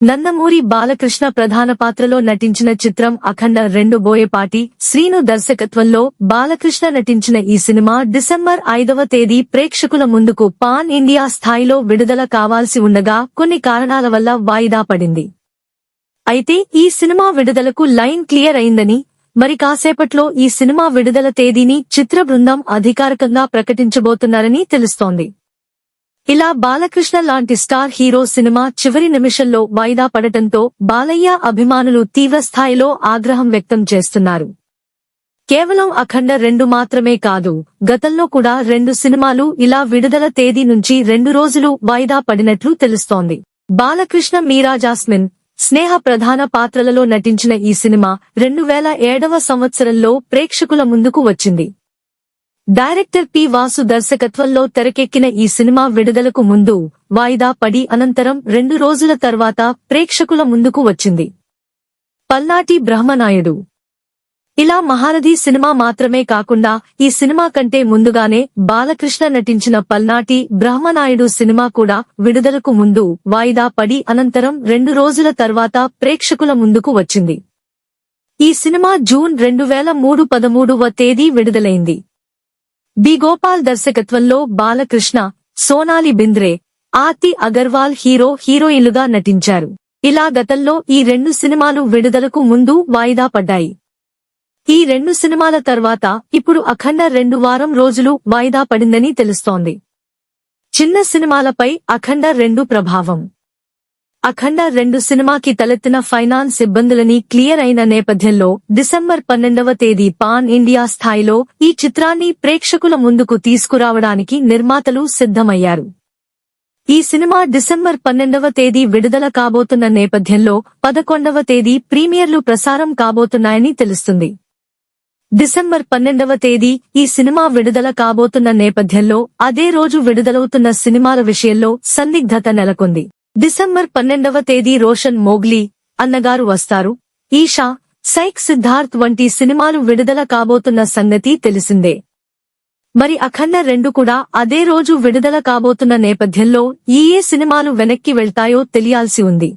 నందమూరి బాలకృష్ణ ప్రధాన పాత్రలో నటించిన చిత్రం అఖండ రెండు బోయపాటి శ్రీను దర్శకత్వంలో బాలకృష్ణ నటించిన ఈ సినిమా డిసెంబర్ ఐదవ తేదీ ప్రేక్షకుల ముందుకు పాన్ ఇండియా స్థాయిలో విడుదల కావాల్సి ఉండగా కొన్ని కారణాల వల్ల వాయిదా పడింది. అయితే ఈ సినిమా విడుదలకు లైన్ క్లియర్ అయిందని మరి కాసేపట్లో ఈ సినిమా విడుదల తేదీని చిత్ర బృందం అధికారికంగా ప్రకటించబోతున్నారని తెలుస్తోంది. ఇలా బాలకృష్ణ లాంటి స్టార్ హీరో సినిమా చివరి నిమిషంలో వాయిదా పడటంతో బాలయ్య అభిమానులు తీవ్రస్థాయిలో ఆగ్రహం వ్యక్తం చేస్తున్నారు. కేవలం అఖండ రెండు మాత్రమే కాదు గతంలో కూడా రెండు సినిమాలు ఇలా విడుదల తేదీ నుంచి రెండు రోజులు వాయిదా పడినట్లు తెలుస్తోంది. బాలకృష్ణ మీరా జాస్మిన్ స్నేహ ప్రధాన పాత్రలలో నటించిన ఈ సినిమా రెండు వేల ఏడవ సంవత్సరంలో ప్రేక్షకుల ముందుకు వచ్చింది. డైరెక్టర్ పి వాసు దర్శకత్వంలో తెరకెక్కిన ఈ సినిమా విడుదలకు ముందు వాయిదా పడి అనంతరం రెండు రోజుల తర్వాత ప్రేక్షకుల ముందుకు వచ్చింది. పల్నాటి బ్రహ్మనాయుడు. ఇలా మహారథి సినిమా మాత్రమే కాకుండా ఈ సినిమా కంటే ముందుగానే బాలకృష్ణ నటించిన పల్నాటి బ్రహ్మనాయుడు సినిమా కూడా విడుదలకు ముందు వాయిదా పడి అనంతరం రెండు రోజుల తర్వాత ప్రేక్షకుల ముందుకు వచ్చింది. ఈ సినిమా జూన్ రెండు వేల మూడు పదమూడవ తేదీ విడుదలైంది. బి. గోపాల్ దర్శకత్వంలో బాలకృష్ణ సోనాలి బింద్రే ఆర్తి అగర్వాల్ హీరో హీరోయిన్లుగా నటించారు. ఇలా గతంలో ఈ రెండు సినిమాలు విడుదలకు ముందు వాయిదా పడ్డాయి. ఈ రెండు సినిమాల తర్వాత ఇప్పుడు అఖండ రెండు వారం రోజులు వాయిదా పడిందని తెలుస్తోంది. చిన్న సినిమాలపై అఖండ రెండు ప్రభావం. అఖండ రెండు సినిమాకి తలెత్తిన ఫైనాన్స్ ఇబ్బందులని క్లియర్ అయిన నేపథ్యంలో డిసెంబర్ పన్నెండవ తేదీ పాన్ ఇండియా స్థాయిలో ఈ చిత్రాన్ని ప్రేక్షకుల ముందుకు తీసుకురావడానికి నిర్మాతలు సిద్ధమయ్యారు. ఈ సినిమా డిసెంబర్ పన్నెండవ తేదీ విడుదల కాబోతున్న నేపథ్యంలో పదకొండవ తేదీ ప్రీమియర్లు ప్రసారం కాబోతున్నాయని తెలుస్తుంది. డిసెంబర్ పన్నెండవ తేదీ ఈ సినిమా విడుదల కాబోతున్న నేపథ్యంలో అదే రోజు విడుదలవుతున్న సినిమాల విషయంలో సందిగ్ధత నెలకొంది. డిసెంబర్ పన్నెండవ తేదీ రోషన్ మోగ్లీ అన్నగారు వస్తారు. ఈషా సైక్ సిద్ధార్థ్ వంటి సినిమాలు విడుదల కాబోతున్న సంగతి తెలిసిందే. మరి అఖండ రెండు కూడా అదే రోజు విడుదల కాబోతున్న నేపథ్యంలో ఈ ఏ సినిమాలు వెనక్కి వెళ్తాయో తెలియాల్సి ఉంది.